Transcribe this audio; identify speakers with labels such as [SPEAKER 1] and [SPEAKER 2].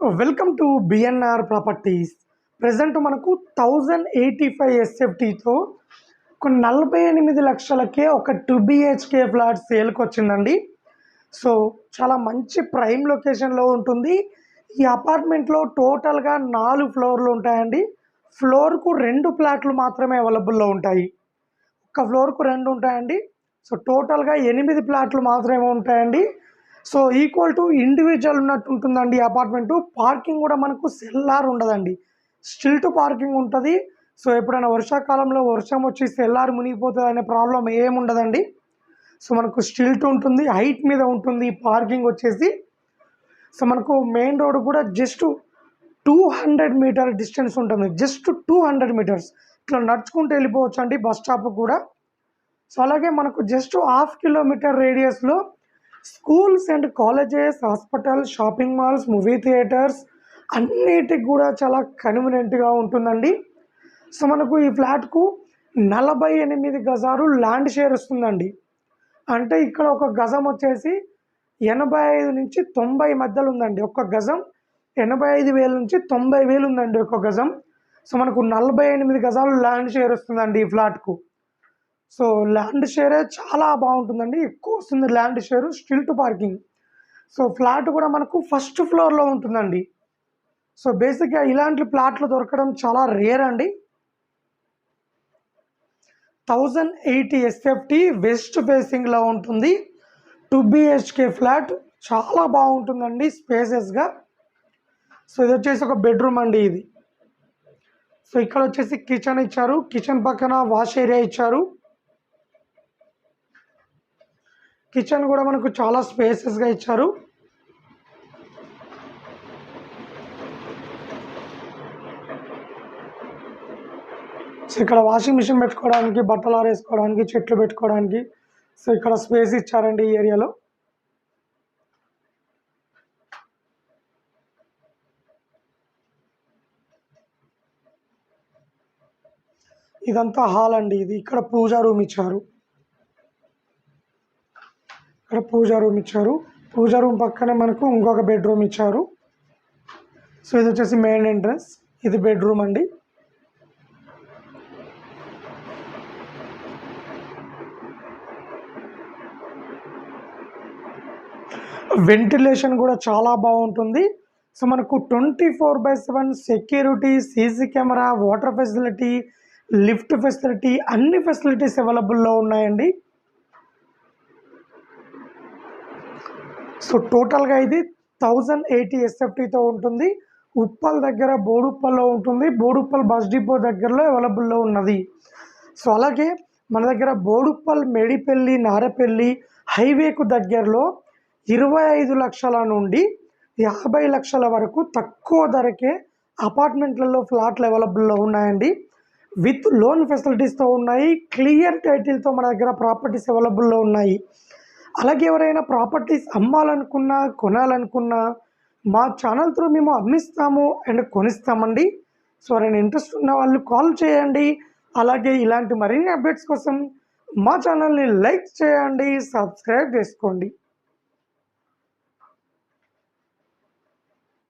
[SPEAKER 1] Welcome to BNR properties present మనకు thousand eighty five ఎస్ఎఫ్టీతో ఒక నలభై ఎనిమిది లక్షలకే ఒక టూ బిహెచ్కే ఫ్లాట్ సేల్కి వచ్చిందండి సో చాలా మంచి ప్రైమ్ లొకేషన్లో ఉంటుంది. ఈ అపార్ట్మెంట్లో టోటల్గా నాలుగు ఫ్లోర్లు ఉంటాయండి. ఫ్లోర్కు రెండు ఫ్లాట్లు మాత్రమే అవైలబుల్లో ఉంటాయి. ఒక ఫ్లోర్కు రెండు ఉంటాయండి. సో టోటల్గా ఎనిమిది ఫ్లాట్లు మాత్రమే ఉంటాయండి. సో ఈక్వల్ టు ఇండివిజువల్ ఉన్నట్టు ఉంటుందండి అపార్ట్మెంట్ పార్కింగ్ కూడా మనకు సెల్లార్ ఉండదండి. స్టిల్ టు పార్కింగ్ ఉంటుంది. సో ఎప్పుడైనా వర్షాకాలంలో వర్షం వచ్చి సెల్లార్ మునిగిపోతుంది అనే ప్రాబ్లం ఏముండదండి సో మనకు స్టిల్ట్ ఉంటుంది హైట్ మీద ఉంటుంది పార్కింగ్ వచ్చేసి. సో మనకు మెయిన్ రోడ్ కూడా just two hundred metre distance ఉంటుంది. జస్ట్ టూ హండ్రెడ్ మీటర్స్ ఇట్లా నడుచుకుంటూ వెళ్ళిపోవచ్చు అండి బస్ స్టాప్ కూడా. సో అలాగే మనకు just half kilometre రేడియస్లో schools and colleges hospital shopping malls movie theatres అన్నిటికి కూడా చాలా కన్వీనియంట్గా ఉంటుందండి. సో మనకు ఈ ఫ్లాట్కు నలభై ఎనిమిది గజాలు ల్యాండ్ షేర్ వస్తుందండి. అంటే ఇక్కడ ఒక గజం వచ్చేసి ఎనభై ఐదు నుంచి తొంభై మధ్యలో ఉందండి. ఒక గజం ఎనభై ఐదు వేల నుంచి తొంభై వేలు ఉందండి ఒక గజం. సో మనకు నలభై ఎనిమిది గజాలు ల్యాండ్ షేర్ వస్తుందండి ఈ ఫ్లాట్కు సో ల్యాండ్ షేరే చాలా బాగుంటుందండి. ఎక్కువ వస్తుంది land share stilt parking so flat కూడా మనకు ఫస్ట్ ఫ్లోర్లో ఉంటుందండి. సో బేసిక్గా ఇలాంటి ఫ్లాట్లు దొరకడం చాలా రేర్ అండి. థౌజండ్ ఎయిటీ ఎస్ఎఫ్టీ వెస్ట్ ఫేసింగ్లో ఉంటుంది. టూ బిహెచ్కే ఫ్లాట్ చాలా బాగుంటుందండి స్పేసెస్గా సో ఇది వచ్చేసి ఒక బెడ్రూమ్ అండి ఇది. సో ఇక్కడ వచ్చేసి కిచెన్ ఇచ్చారు. కిచెన్ పక్కన వాష్ ఏరియా ఇచ్చారు. కిచెన్ కూడా మనకు చాలా స్పేసెస్గా ఇచ్చారు. సో ఇక్కడ వాషింగ్ మిషన్ పెట్టుకోవడానికి బట్టలు ఆరేసుకోవడానికి చెట్లు పెట్టుకోవడానికి సో ఇక్కడ స్పేస్ ఇచ్చారండి ఈ ఏరియాలో ఇదంతా హాల్ అండి ఇది ఇక్కడ పూజా రూమ్ ఇచ్చారు. పూజా రూమ్ ఇచ్చారు. పూజా రూమ్ పక్కనే మనకు ఇంకొక బెడ్రూమ్ ఇచ్చారు. సో ఇది వచ్చేసి మెయిన్ ఎంట్రన్స్. ఇది బెడ్రూమ్ అండి. వెంటిలేషన్ కూడా చాలా బాగుంటుంది. సో మనకు twenty four by seven security CC camera water facility lift facility అన్ని ఫెసిలిటీస్ అవైలబుల్లో ఉన్నాయండి. సో టోటల్గా ఇది థౌజండ్ ఎయిటీ ఎస్ఎఫ్టీతో ఉంటుంది. ఉప్పల్ దగ్గర బోడుప్పల్లో ఉంటుంది. బోడుప్పల్ బస్ డిపో దగ్గరలో అవైలబుల్లో ఉన్నది. సో అలాగే మన దగ్గర బోడుప్పల్ మేడిపల్లి నారపల్లి హైవేకు దగ్గరలో ఇరవై ఐదు లక్షల నుండి యాభై లక్షల వరకు తక్కువ ధరకే అపార్ట్మెంట్లలో ఫ్లాట్లు అవైలబుల్లో ఉన్నాయండి. విత్ లోన్ ఫెసిలిటీస్తో ఉన్నాయి. క్లియర్ టైటిల్తో మన దగ్గర ప్రాపర్టీస్ అవైలబుల్లో ఉన్నాయి. అలాగే ఎవరైనా ప్రాపర్టీస్ అమ్మాలనుకున్నా కొనాలనుకున్నా మా ఛానల్ త్రూ మేము అమ్మిస్తాము అండ్ కొనిస్తామండి. సో ఎవరైనా ఇంట్రెస్ట్ ఉన్న వాళ్ళు కాల్ చేయండి. అలాగే ఇలాంటి మరిన్ని అప్డేట్స్ కోసం మా ఛానల్ని లైక్ చేయండి సబ్స్క్రైబ్ చేసుకోండి.